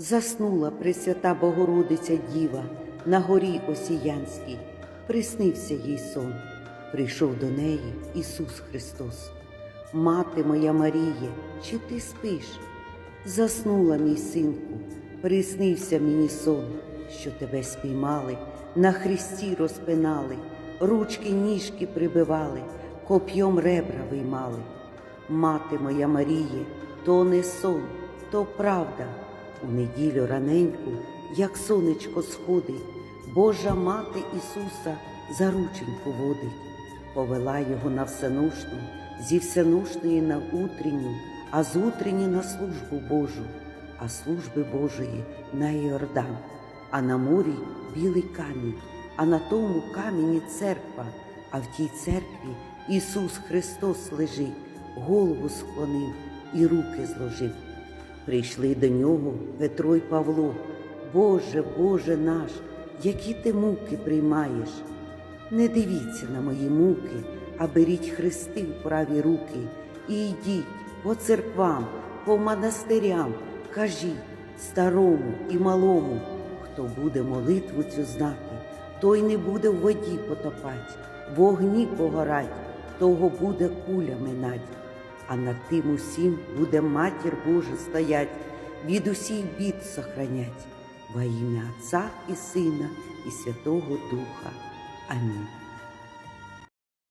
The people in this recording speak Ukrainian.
Заснула Пресвята Богородиця Діва на горі Осіянській, приснився їй сон, прийшов до неї Ісус Христос. Мати моя Маріє, чи ти спиш? Заснула, мій синку, приснився мені сон, що тебе спіймали, на хресті розпинали, ручки ніжки прибивали, коп'єм ребра виймали. Мати моя Маріє, то не сон, то правда. У неділю раненьку, як сонечко сходить, Божа мати Ісуса за рученьку водить, повела його на всеношну, зі всеношної на утренню, а з утренні на службу Божу, а служби Божої на Іордан, а на морі білий камінь, а на тому камені церква, а в тій церкві Ісус Христос лежить, голову склонив і руки зложив. Прийшли до нього Петро й Павло. Боже, Боже наш, які ти муки приймаєш. Не дивіться на мої муки, а беріть хрести в праві руки і йдіть по церквам, по монастирям, кажіть старому і малому, хто буде молитву цю знати, той не буде в воді потопать, в огні погорать, того буде куля минать а над тим усім буде матір Божа стоять, від усіх бід сохранять, во ім'я Отця і Сина, і Святого Духа. Амінь.